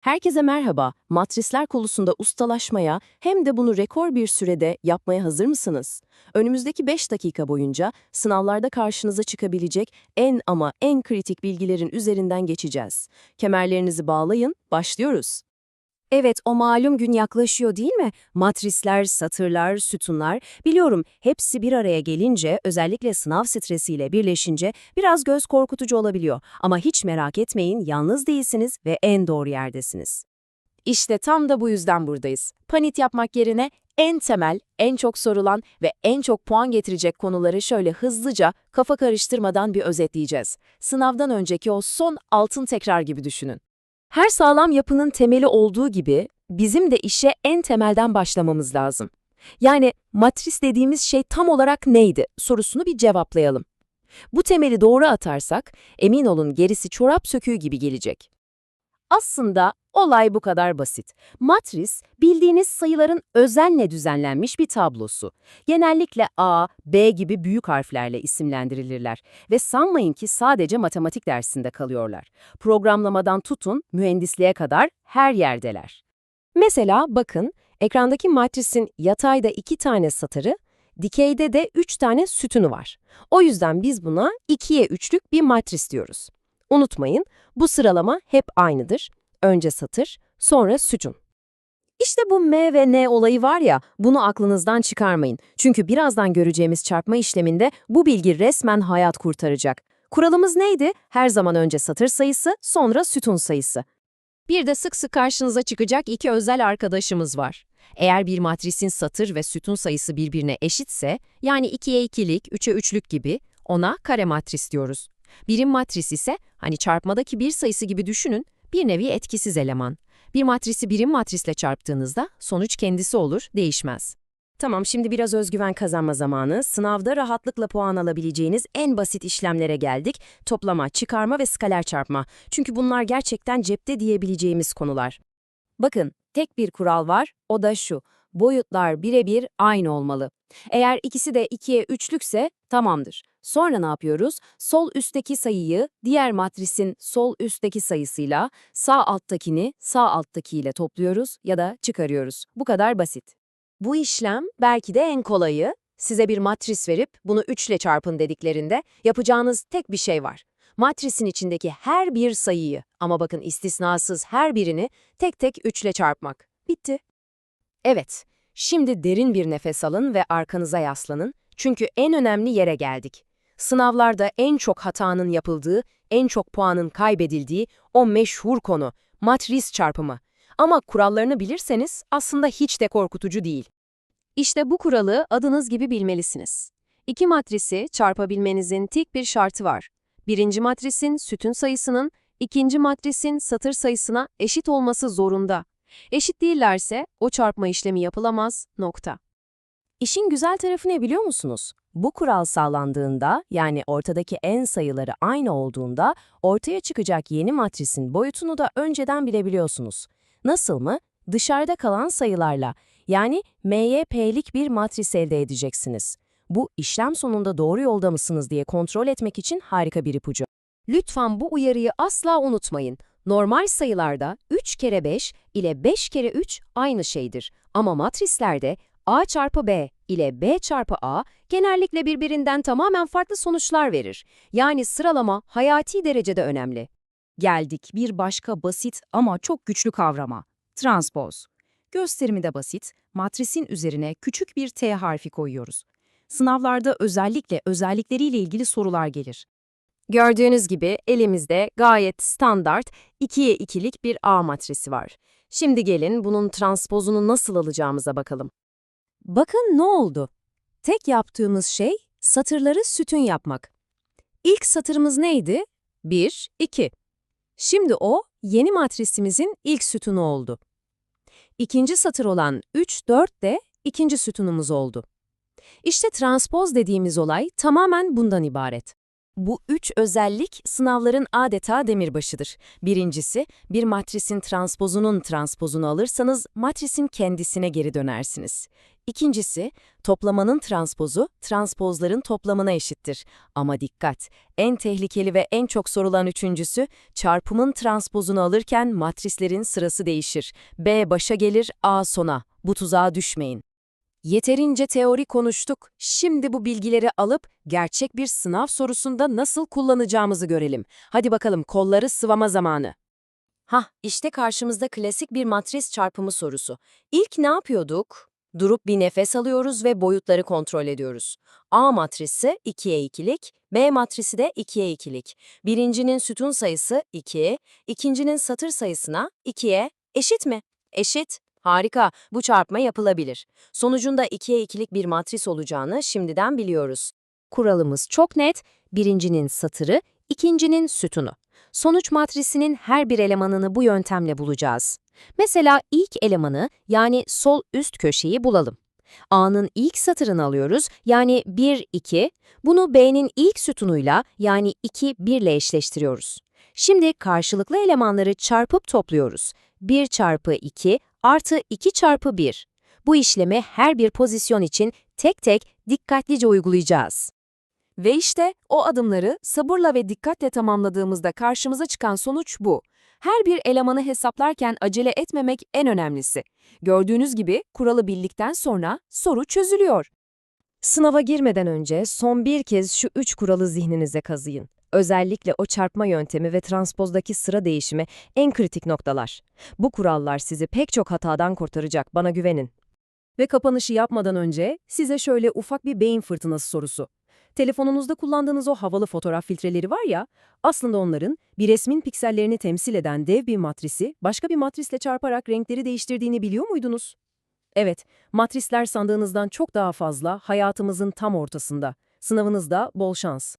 Herkese merhaba. Matrisler konusunda ustalaşmaya hem de bunu rekor bir sürede yapmaya hazır mısınız? Önümüzdeki 5 dakika boyunca sınavlarda karşınıza çıkabilecek en ama en kritik bilgilerin üzerinden geçeceğiz. Kemerlerinizi bağlayın, başlıyoruz. Evet, o malum gün yaklaşıyor değil mi? Matrisler, satırlar, sütunlar, biliyorum hepsi bir araya gelince, özellikle sınav stresiyle birleşince biraz göz korkutucu olabiliyor. Ama hiç merak etmeyin, yalnız değilsiniz ve en doğru yerdesiniz. İşte tam da bu yüzden buradayız. Panik yapmak yerine en temel, en çok sorulan ve en çok puan getirecek konuları şöyle hızlıca, kafa karıştırmadan bir özetleyeceğiz. Sınavdan önceki o son altın tekrar gibi düşünün. Her sağlam yapının temeli olduğu gibi bizim de işe en temelden başlamamız lazım. Yani matris dediğimiz şey tam olarak neydi sorusunu bir cevaplayalım. Bu temeli doğru atarsak emin olun gerisi çorap söküğü gibi gelecek. Aslında olay bu kadar basit. Matris, bildiğiniz sayıların özenle düzenlenmiş bir tablosu. Genellikle A, B gibi büyük harflerle isimlendirilirler ve sanmayın ki sadece matematik dersinde kalıyorlar. Programlamadan tutun, mühendisliğe kadar her yerdeler. Mesela bakın, ekrandaki matrisin yatayda iki tane satırı, dikeyde de üç tane sütunu var. O yüzden biz buna ikiye üçlük bir matris diyoruz. Unutmayın, bu sıralama hep aynıdır. Önce satır, sonra sütun. İşte bu M ve N olayı var ya, bunu aklınızdan çıkarmayın. Çünkü birazdan göreceğimiz çarpma işleminde bu bilgi resmen hayat kurtaracak. Kuralımız neydi? Her zaman önce satır sayısı, sonra sütun sayısı. Bir de sık sık karşınıza çıkacak iki özel arkadaşımız var. Eğer bir matrisin satır ve sütun sayısı birbirine eşitse, yani 2'ye 2'lik, 3'e 3'lük gibi, ona kare matris diyoruz. Birim matris ise, hani çarpmadaki bir sayısı gibi düşünün, bir nevi etkisiz eleman. Bir matrisi birim matrisle çarptığınızda sonuç kendisi olur, değişmez. Tamam, şimdi biraz özgüven kazanma zamanı. Sınavda rahatlıkla puan alabileceğiniz en basit işlemlere geldik. Toplama, çıkarma ve skaler çarpma. Çünkü bunlar gerçekten cepte diyebileceğimiz konular. Bakın, tek bir kural var, o da şu. Boyutlar birebir aynı olmalı. Eğer ikisi de 2'ye 3'lükse tamamdır. Sonra ne yapıyoruz? Sol üstteki sayıyı diğer matrisin sol üstteki sayısıyla sağ alttakini sağ alttakiyle topluyoruz ya da çıkarıyoruz. Bu kadar basit. Bu işlem belki de en kolayı. Size bir matris verip bunu 3 ile çarpın dediklerinde yapacağınız tek bir şey var. Matrisin içindeki her bir sayıyı ama bakın istisnasız her birini tek tek 3 ile çarpmak. Bitti. Evet, şimdi derin bir nefes alın ve arkanıza yaslanın. Çünkü en önemli yere geldik. Sınavlarda en çok hatanın yapıldığı, en çok puanın kaybedildiği o meşhur konu, matris çarpımı. Ama kurallarını bilirseniz aslında hiç de korkutucu değil. İşte bu kuralı adınız gibi bilmelisiniz. İki matrisi çarpabilmenizin tek bir şartı var. Birinci matrisin sütun sayısının, ikinci matrisin satır sayısına eşit olması zorunda. Eşit değillerse o çarpma işlemi yapılamaz, nokta. İşin güzel tarafı ne biliyor musunuz? Bu kural sağlandığında, yani ortadaki en sayıları aynı olduğunda, ortaya çıkacak yeni matrisin boyutunu da önceden bilebiliyorsunuz. Nasıl mı? Dışarıda kalan sayılarla, yani MYP'lik bir matris elde edeceksiniz. Bu, işlem sonunda doğru yolda mısınız diye kontrol etmek için harika bir ipucu. Lütfen bu uyarıyı asla unutmayın. Normal sayılarda 3 kere 5 ile 5 kere 3 aynı şeydir. Ama matrislerde A çarpı B ile B çarpı A genellikle birbirinden tamamen farklı sonuçlar verir. Yani sıralama hayati derecede önemli. Geldik bir başka basit ama çok güçlü kavrama. Transpoz. Gösterimi de basit, matrisin üzerine küçük bir T harfi koyuyoruz. Sınavlarda özellikle özellikleriyle ilgili sorular gelir. Gördüğünüz gibi elimizde gayet standart 2'ye 2'lik bir A matrisi var. Şimdi gelin bunun transpozunu nasıl alacağımıza bakalım. Bakın ne oldu? Tek yaptığımız şey satırları sütun yapmak. İlk satırımız neydi? 1, 2. Şimdi o yeni matrisimizin ilk sütunu oldu. İkinci satır olan 3, 4 de ikinci sütunumuz oldu. İşte transpoz dediğimiz olay tamamen bundan ibaret. Bu üç özellik sınavların adeta demirbaşıdır. Birincisi, bir matrisin transpozunun transpozunu alırsanız matrisin kendisine geri dönersiniz. İkincisi, toplamanın transpozu, transpozların toplamına eşittir. Ama dikkat, en tehlikeli ve en çok sorulan üçüncüsü, çarpımın transpozunu alırken matrislerin sırası değişir. B başa gelir, A sona. Bu tuzağa düşmeyin. Yeterince teori konuştuk. Şimdi bu bilgileri alıp gerçek bir sınav sorusunda nasıl kullanacağımızı görelim. Hadi bakalım kolları sıvama zamanı. Hah, işte karşımızda klasik bir matris çarpımı sorusu. İlk ne yapıyorduk? Durup bir nefes alıyoruz ve boyutları kontrol ediyoruz. A matrisi 2'ye 2'lik, B matrisi de 2'ye 2'lik. Birincinin sütun sayısı 2, ikincinin satır sayısına 2'ye eşit mi? Eşit. Harika, bu çarpma yapılabilir. Sonucunda 2'ye 2'lik bir matris olacağını şimdiden biliyoruz. Kuralımız çok net, birincinin satırı, ikincinin sütunu. Sonuç matrisinin her bir elemanını bu yöntemle bulacağız. Mesela ilk elemanı yani sol üst köşeyi bulalım. A'nın ilk satırını alıyoruz yani 1, 2. Bunu B'nin ilk sütunuyla yani 2, 1 ile eşleştiriyoruz. Şimdi karşılıklı elemanları çarpıp topluyoruz. 1 çarpı 2 artı 2 çarpı 1. Bu işlemi her bir pozisyon için tek tek dikkatlice uygulayacağız. Ve işte o adımları sabırla ve dikkatle tamamladığımızda karşımıza çıkan sonuç bu. Her bir elemanı hesaplarken acele etmemek en önemlisi. Gördüğünüz gibi kuralı bildikten sonra soru çözülüyor. Sınava girmeden önce son bir kez şu üç kuralı zihninize kazıyın. Özellikle o çarpma yöntemi ve transpozdaki sıra değişimi en kritik noktalar. Bu kurallar sizi pek çok hatadan kurtaracak, bana güvenin. Ve kapanışı yapmadan önce size şöyle ufak bir beyin fırtınası sorusu. Telefonunuzda kullandığınız o havalı fotoğraf filtreleri var ya, aslında onların bir resmin piksellerini temsil eden dev bir matrisi başka bir matrisle çarparak renkleri değiştirdiğini biliyor muydunuz? Evet, matrisler sandığınızdan çok daha fazla hayatımızın tam ortasında. Sınavınızda bol şans.